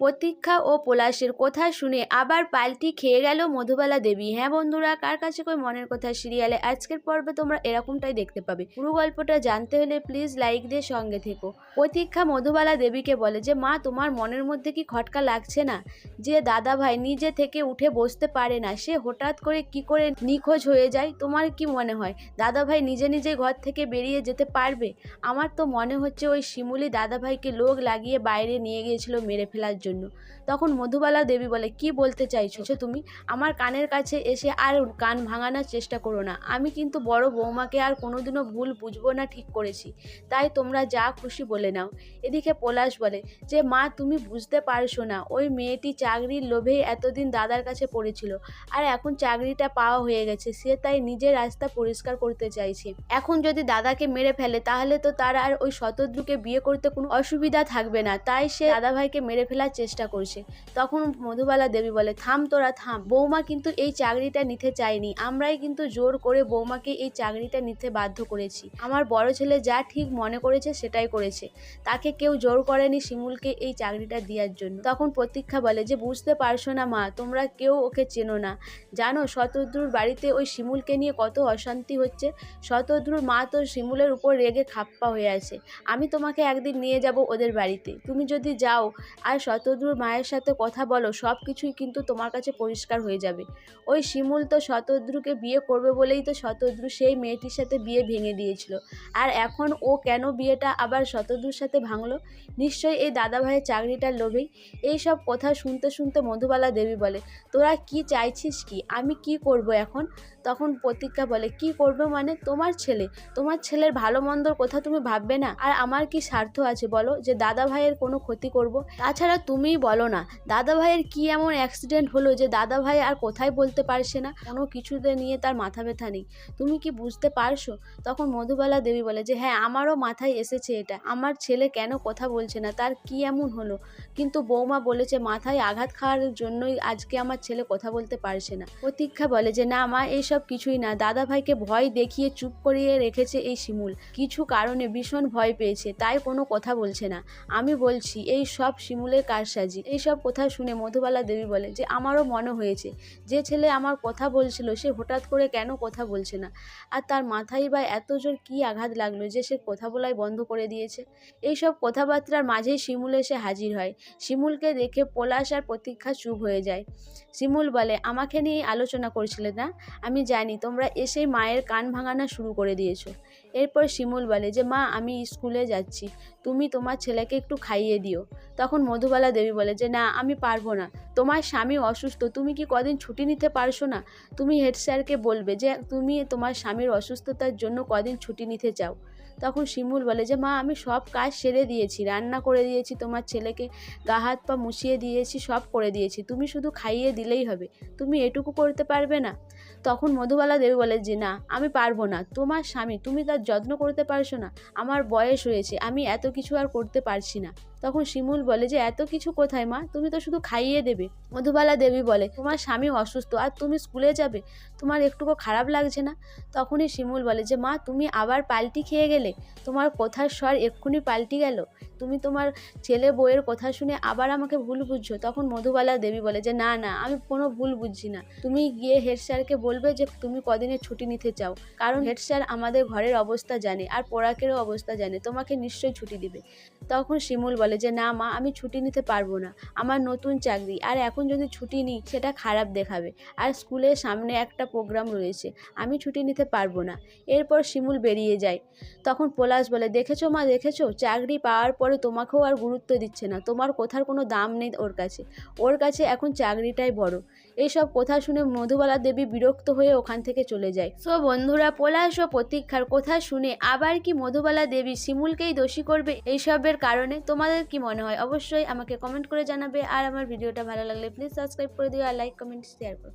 প্রতীক্ষা ও পলাশের কথা শুনে আবার পাল্টি খেয়ে গেল মধুবালা দেবী। হ্যাঁ বন্ধুরা, কার কাছে কই মনের কথা সিরিয়ালে আজকের পর্বে তোমরা এরকমটাই দেখতে পাবে। পুরো গল্পটা জানতে হলে প্লিজ লাইক দিয়ে সঙ্গে থেকো। প্রতীক্ষা মধুবালা দেবীকে বলে যে, মা, তোমার মনের মধ্যে কি খটকা লাগছে না? যে দাদা ভাই নিজে থেকে উঠে বসতে পারে না, সে হঠাৎ করে কি করে নিখোঁজ হয়ে যায়? তোমার কি মনে হয়? দাদা ভাই নিজে নিজে ঘর থেকে বেরিয়ে যেতে পারবে? আমার তো মনে হচ্ছে ওই শিমুলি দাদা ভাইকে লোক লাগিয়ে বাইরে নিয়ে গিয়েছিল মেরে ফেলার জন্য। তখন মধুবালা দেবী বলে, কি বলতে চাইছো তুমি? আমার কানের কাছে এসে আর কান ভাঙানোর চেষ্টা করো না। আমি কিন্তু বড় বৌমাকে আর কোনোদিনও ভুল বুঝব না ঠিক করেছি। তাই তোমরা যা খুশি বলে নাও। এদিকে পলাশ বলে, যে মা, তুমি বুঝতে পারছ না, ওই মেয়েটি চাকরির লোভেই এতদিন দাদার কাছে পড়েছিল। আর এখন চাকরিটা পাওয়া হয়ে গেছে, সে তাই নিজের রাস্তা পরিষ্কার করতে চাইছে। এখন যদি দাদাকে মেরে ফেলে, তাহলে তো তার আর ওই শতদ্রুকে বিয়ে করতে কোনো অসুবিধা থাকবে না। তাই সে দাদাভাইকে মেরে ফেলার চেষ্টা করছে। তখন মধুবালা দেবী বলে, থাম তোরা, থাম। বৌমা কিন্তু এই চাকরিটা নিতে চায়নি। আমরাই কিন্তু জোর করে বৌমাকে এই চাকরিটা নিতে বাধ্য করেছি। আমার বড় ছেলে যা ঠিক মনে করেছে সেটাই করেছে। তাকে কেউ জোর করেনি শিমুলকে এই চাকরিটা দেওয়ার জন্য। তখন প্রতীক্ষা বলে, যে বুঝতে পারছ না মা, তোমরা কেউ ওকে চেনো না। জানো, শতদ্রুর বাড়িতে ওই শিমুলকে নিয়ে কত অশান্তি হচ্ছে। শতদ্রুর মা তো শিমুলের উপর রেগে খাপ্পা হয়ে আছে। আমি তোমাকে একদিন নিয়ে যাব ওদের বাড়িতে। তুমি যদি যাও, আর শতদ্রুর মায়ের সাথে কথা বলো সব কিছুই কিন্তু তোমার কাছে পরিষ্কার হয়ে যাবে। ওই শিমুল তো শতদ্রুকে বিয়ে করবে বলেই তো শতদ্রু সেই মেয়েটির সাথে বিয়ে ভেঙে দিয়েছিল। আর এখন ও কেন বিয়েটা আবার শতদ্রুর সাথে ভাঙলো? নিশ্চয়ই এই দাদা ভাইয়ের চাকরিটার লোভেই এই সব কথা শুনতে শুনতে মধুবালা দেবী বলে, তোরা কি চাইছিস কি? আমি কি করব এখন? তখন প্রতীক্ষা বলে, কি করবে মানে তোমার ছেলে? তোমার ছেলের ভালো মন্দর কথা তুমি ভাববে না? আর আমার কি স্বার্থ আছে বলো যে দাদা ভাইয়ের কোনো ক্ষতি করব? তাছাড়া তুমিই বলো না। দাদা ভাইয়ের কি এমন অ্যাক্সিডেন্ট হলো যে দাদা ভাই আর কোথায় বলতে পারছে না? কোনো কিছুতে নিয়ে তার মাথা ব্যথা নেই। তুমি কি বুঝতে পারছ? তখন মধুবালা দেবী বলে যে হ্যাঁ আমারও মাথায় এসেছে এটা। আমার ছেলে কেন কথা বলছে না? তার কি এমন হলো? কিন্তু বৌমা বলেছে মাথায় আঘাত খাওয়ার জন্যই আজকে আমার ছেলে কথা বলতে পারছে না। প্রতীক্ষা বলে যে, না মা, এইসব কিছুই না। দাদা ভাইকে ভয় দেখিয়ে চুপ করিয়ে রেখেছে এই শিমুল। কিছু কারণে ভীষণ ভয় পেয়েছে, তাই কোনো কথা বলছে না। আমি বলছি, এই সব শিমুলের কারসাজি এই সব কথা শুনে মধুবালা দেবী বলে যে, আমারও মনে হয়েছে, যে ছেলে আমার কথা বলছিল, সে হঠাৎ করে কেন কথা বলছে না? আর তার মাথায় বা এত জোর কী আঘাত লাগল যে সে কথা বলাই বন্ধ করে দিয়েছে? এইসব কথাবার্তার মাঝেই শিমুল এসে হাজির হয়। শিমুলকে দেখে পলাশ আর প্রতীক্ষা চুপ হয়ে যায়। শিমুল বলে, আমাকে নিয়ে আলোচনা করছিলে না? আমি জানি তোমরা এসেই মায়ের কান ভাঙানো শুরু করে দিয়েছ। এরপর শিমুল বলে যে, মা, আমি স্কুলে যাচ্ছি। তুমি তোমার ছেলেকে একটু খাইয়ে দিও। তখন মধুবালা দেবী বলে যে, না, আমি পারব না। তোমার স্বামী অসুস্থ, তুমি কি কদিন ছুটি নিতে পারছ না? তুমি হেড স্যারকে বলবে যে, তুমি তোমার স্বামীর অসুস্থতার জন্য কদিন ছুটি নিতে চাও। তখন শিমুল বলে যে, মা, আমি সব কাজ সেরে দিয়েছি, রান্না করে দিয়েছি, তোমার ছেলেকে গা হাত পা মুছিয়ে দিয়েছি, সব করে দিয়েছি। তুমি শুধু খাইয়ে দিলেই হবে, তুমি এটুকু করতে পারবে না? তখন মধুবালা দেবী বলে যে, না, আমি পারব না। তোমার স্বামী, তুমি তার যত্ন করতে পারছ না। আমার বয়স হয়েছে, আমি এত কিছু আর করতে পারছি না। তখন শিমুল বলে যে, এত কিছু কোথায় মা? তুমি তো শুধু খাইয়ে দেবে। মধুবালা দেবী বলে, তোমার স্বামী অসুস্থ, আর তুমি স্কুলে যাবে। তোমার একটুকু খারাপ লাগছে না? তখনই শিমুল বলে যে, মা, তুমি আবার পাল্টি খেয়ে গেলে? তোমার কথার স্বর এক্ষুনি পাল্টি গেল। তুমি তোমার ছেলে বউয়ের কথা শুনে আবার আমাকে ভুল বুঝছ? তখন মধুবালা দেবী বলে যে, না না, আমি কোনো ভুল বুঝছি না। তুমি গিয়ে হেড স্যারকে বলবে যে, তুমি কদিনের ছুটি নিতে চাও। কারণ হেড স্যার আমাদের ঘরের অবস্থা জানে, আর পোড়াকেরও অবস্থা জানে। তোমাকে নিশ্চয়ই ছুটি দিবে। তখন শিমুল বলে যে, না মা, আমি ছুটি নিতে পারব না। আমার নতুন চাকরি। আর এখন যদি ছুটি নিই, সেটা খারাপ দেখাবে। আর স্কুলের সামনে একটা প্রোগ্রাম রয়েছে। আমি ছুটি নিতে পারব না। এরপর শিমুল বেরিয়ে যায়। তখন পলাশ বলে, দেখেছ মা, দেখেছ? চাকরি পাওয়ার পরে তোমাকেও আর গুরুত্ব দিচ্ছে না। তোমার কোথার কোনো দাম নেই ওর কাছে। ওর কাছে এখন চাকরিটাই বড়। এইসব কথা শুনে মধুবালা দেবী বিরক্ত হয়ে ওখান থেকে চলে যায়। সো বন্ধুরা, পলাশ ও প্রতীক্ষার কথা শুনে আবার কি মধুবালা দেবী শিমুলকেই দোষী করবে এইসবের কারণে? তোমাদের কি মনে হয়? অবশ্যই আমাকে কমেন্ট করে জানাবে। আর আমার ভিডিওটা ভালো লাগলে প্লিজ সাবস্ক্রাইব করে দিও আর লাইক কমেন্ট শেয়ার করো।